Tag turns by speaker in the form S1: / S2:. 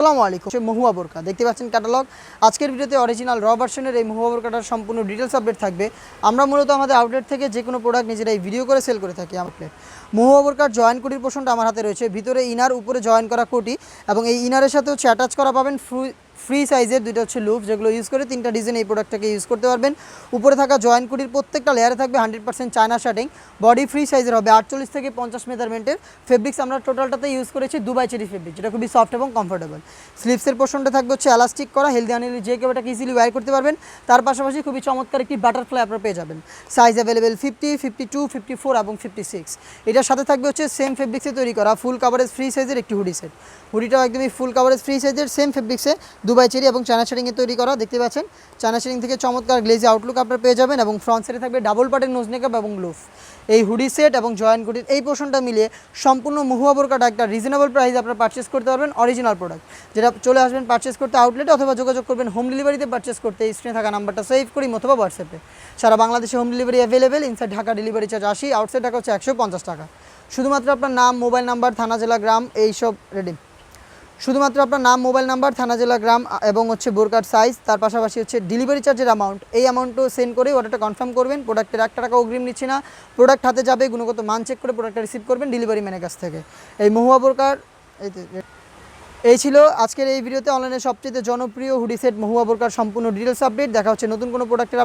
S1: আসসালামু আলাইকুম। মহুয়া বোরকা। দেখতে পাচ্ছেন ক্যাটালগ আজকের ভিডিওতে অরিজিনাল র ভার্সনের এই মহুয়া বোরকাটার সম্পূর্ণ ডিটেলস আপডেট থাকবে। আমরা মূলত আমাদের আউটলেট থেকে যে কোনো প্রোডাক্ট নিজেরাই ভিডিও করে সেল করে থাকি আউটলেট মহুয়া বোরকার জয়েন কোটির পোষণটা আমার হাতে রয়েছে। ভিতরে ইনার উপরে জয়েন করা কোটি এবং এই ইনারের সাথেও হচ্ছে অ্যাটাচ করা পাবেন ফ্রু সাইজের দুইটা হচ্ছে লুপ যেগুলো ইউজ করে তিনটা ডিজাইন এই প্রোডাক্টটাকে ইউজ করতে পারবেন। উপরে থাকা জয়েন কুটির প্রত্যেকটা লেয়ারে থাকবে hundred percent China shirting body free সাইজের হবে আটচল্লিশ থেকে পঞ্চাশ মেজারমেন্টের ফেব্রিক্স আমরা টোটালটাতে ইউজ করেছি দুবাই চেরি ফেব্রিক যেটা খুবই সফট এবং কমফোর্টেবল স্লিপসের পোর্শনটা থাকবে হচ্ছে এলাস্টিক করা হেলদি আনিলি যে কেউ এটাকে ইজিলি ওয়ার করতে পারবেন। তার পাশাপাশি খুবই চমৎকার একটি বাটারফ্লাই আপনারা পেয়ে যাবেন। Size available fifty fifty two fifty four এবং ফিফটি সিক্স এটার সাথে থাকবে হচ্ছে সেম ফেব্রিক্সে তৈরি করা ফুল কাভারেজ ফ্রি সাইজের একটি হুডি সেট হুডিটাও একদমই ফুল কাভারেজ ফ্রি সাইজের সেম ফেব্রিক্সে দুবাই চেরি এবং চায়না শেডিংয়ে তৈরি করা, দেখতে পাচ্ছেন? চায়না শেডিং থেকে চমৎকার গ্লেজি আউটলুক আপনারা পেয়ে যাবেন এবং ফ্রন্ট সাইডে থাকবে ডাবল পার্টের নোজ মেকআপ এবং লুফ। এই হুডি সেট এবং জয়েন্ট কুটির এই পোর্শনটা মিলিয়ে সম্পূর্ণ মহুয়া বোরকাটা একটা রিজনেবল প্রাইস আপনারা পারচেস করতে পারবেন অরিজিনাল প্রোডাক্ট যেটা চলে আসবেন পারচেস করতে আউটলেটে অথবা যোগাযোগ করবেন হোম ডেলিভারিতে পারচেস করতে। স্ক্রিনে থাকা নাম্বারটা সেভ করি অথবা হোয়াটসঅ্যাপে সারা বাংলাদেশে home delivery available inside Dhaka delivery charge আশি আউটসাইড ঢাকা হচ্ছে একশো পঞ্চাশ টাকা। শুধুমাত্র আপনার নাম মোবাইল নাম্বার থানা, জেলা, গ্রাম, এইসব রেডি শুধুমাত্র আপনার নাম, মোবাইল নাম্বার, থানা, জেলা, গ্রাম এবং হচ্ছে বোরকার সাইজ তার পাশাপাশি হচ্ছে ডেলিভারি চার্জের অ্যামাউন্ট এই অ্যামাউন্টও সেন্ড করে অর্ডারটা কনফার্ম করবেন প্রোডাক্টের একটা টাকা অগ্রিম নিচ্ছি না। প্রোডাক্ট হাতে যাবে, গুণগত মান চেক করে প্রোডাক্টটা রিসিভ করবেন ডেলিভারি ম্যানের কাছ থেকে। এই মহুয়া বোরকার, এই এই ছিল আজকের এই ভিডিওতে অনলাইনে সবচেয়ে জনপ্রিয় হুডি সেট মহুয়া বোরকার সম্পূর্ণ ডিটেলস আপডেট দেখা হচ্ছে নতুন কোনো প্রোডাক্টের